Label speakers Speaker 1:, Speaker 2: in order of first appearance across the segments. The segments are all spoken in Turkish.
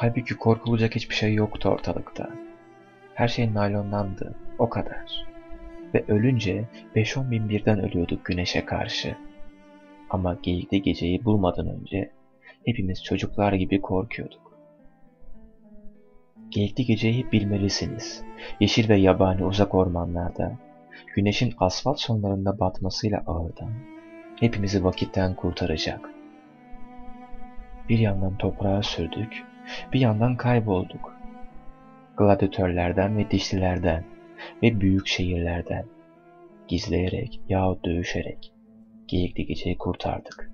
Speaker 1: Halbuki korkulacak hiçbir şey yoktu ortalıkta. Her şey naylonlandı, o kadar. Ve ölünce 5-10 bin birden ölüyorduk güneşe karşı. Ama geyikli geceyi bulmadan önce hepimiz çocuklar gibi korkuyorduk. Geyikli geceyi bilmelisiniz. Yeşil ve yabani uzak ormanlarda, güneşin asfalt sonlarında batmasıyla ağırdan, hepimizi vakitten kurtaracak. Bir yandan toprağa sürdük, bir yandan kaybolduk. Gladyatörlerden ve dişlilerden ve büyük şehirlerden gizleyerek yahut dövüşerek geyikli geceyi kurtardık.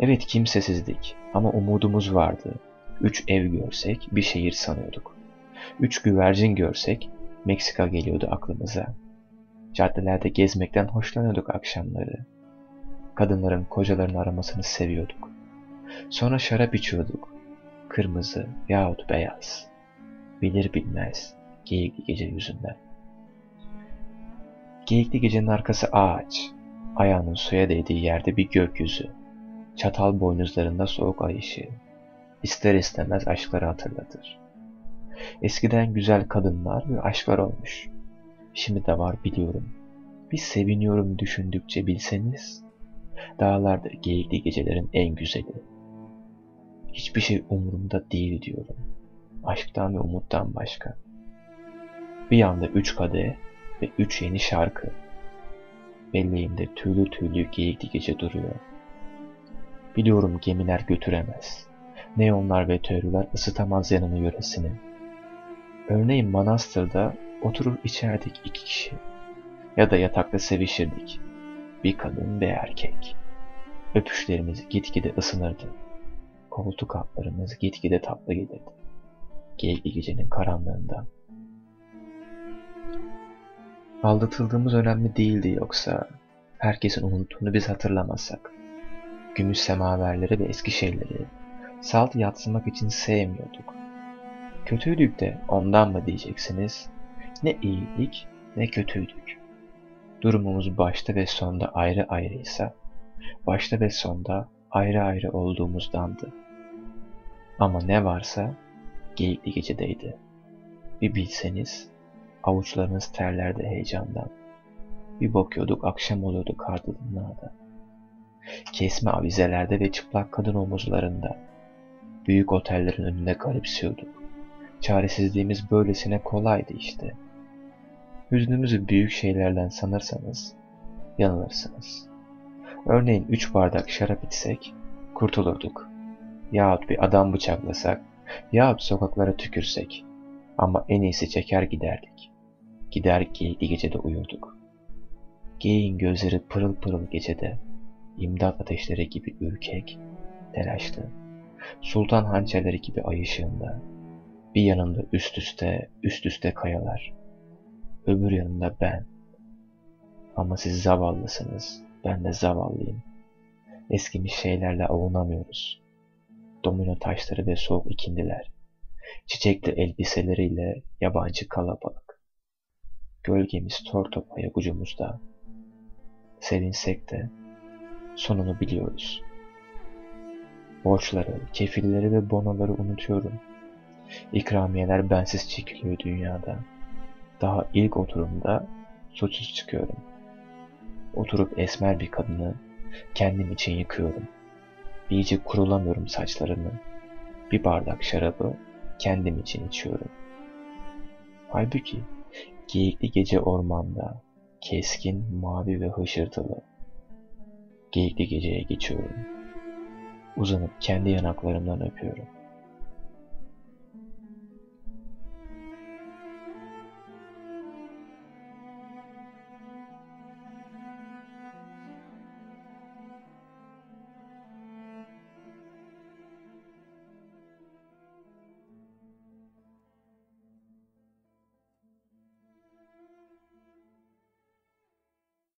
Speaker 1: Evet kimsesizdik ama umudumuz vardı. Üç ev görsek bir şehir sanıyorduk. Üç güvercin görsek Meksika geliyordu aklımıza. Caddelerde gezmekten hoşlanıyorduk akşamları. Kadınların kocalarını aramasını seviyorduk. Sonra şarap içiyorduk. Kırmızı yahut beyaz. Bilir bilmez geyikli gece yüzünden. Geyikli gecenin arkası ağaç. Ayağının suya değdiği yerde bir gökyüzü. Çatal boynuzlarında soğuk ay ışığı. İster istemez aşkları hatırlatır. Eskiden güzel kadınlar ve aşklar olmuş. Şimdi de var biliyorum. Bir seviniyorum düşündükçe bilseniz. Dağlarda geyikli gecelerin en güzeli. Hiçbir şey umurumda değil diyorum. Aşktan ve umuttan başka. Bir yanda üç kadeh ve üç yeni şarkı. Belleğimde tüylü tüylü geyikli gece duruyor. Biliyorum gemiler götüremez. Neonlar ve teoriler ısıtamaz yanını yöresini. Örneğin Manastır'da oturur içerdik iki kişi. Ya da yatakta sevişirdik. Bir kadın ve erkek. Öpüşlerimiz gitgide ısınırdı. Koltuk altlarımız gitgide tatlı gelirdi. Geyikli gecenin karanlığında. Aldatıldığımız önemli değildi yoksa. Herkesin unuttuğunu biz hatırlamasak. Gümüş semaverleri ve eski şeyleri salt yatsımak için sevmiyorduk. Kötüydük de ondan mı diyeceksiniz? Ne iyiydik ne kötüydük. Durumumuz başta ve sonda ayrı ayrıysa, başta ve sonda ayrı ayrı olduğumuzdandı. Ama ne varsa geyikli gecedeydi. Bir bilseniz, avuçlarınız terlerdi heyecandan. Bir bakıyorduk akşam oluyordu kardılımlarda. Kesme avizelerde ve çıplak kadın omuzlarında. Büyük otellerin önünde garipsiyorduk. Çaresizliğimiz böylesine kolaydı işte. Hüznümüzü büyük şeylerden sanırsanız yanılırsınız. Örneğin üç bardak şarap içsek kurtulurduk. Yahut bir adam bıçaklasak yahut sokaklara tükürsek. Ama en iyisi çeker giderdik. Gider geyikli gecede uyurduk. Geyin gözleri pırıl pırıl gecede, imdat ateşleri gibi ürkek, telaşlı, sultan hançerleri gibi ay ışığında, bir yanında üst üste, üst üste kayalar, öbür yanında ben. Ama siz zavallısınız, ben de zavallıyım. Eskimiş şeylerle avunamıyoruz. Domino taşları ve soğuk ikindiler. Çiçekli elbiseleriyle yabancı kalabalık. Gölgemiz tor top ayak. Sevinsek de sonunu biliyoruz. Borçları, kefilleri ve bonoları unutuyorum. İkramiyeler bensiz çekiliyor dünyada. Daha ilk oturumda suçsuz çıkıyorum. Oturup esmer bir kadını kendim için yıkıyorum. İyice kurulamıyorum saçlarını. Bir bardak şarabı kendim için içiyorum. Halbuki geyikli gece ormanda, keskin, mavi ve hışırtılı. Geyikli geceye geçiyorum. Uzanıp kendi yanaklarımdan öpüyorum.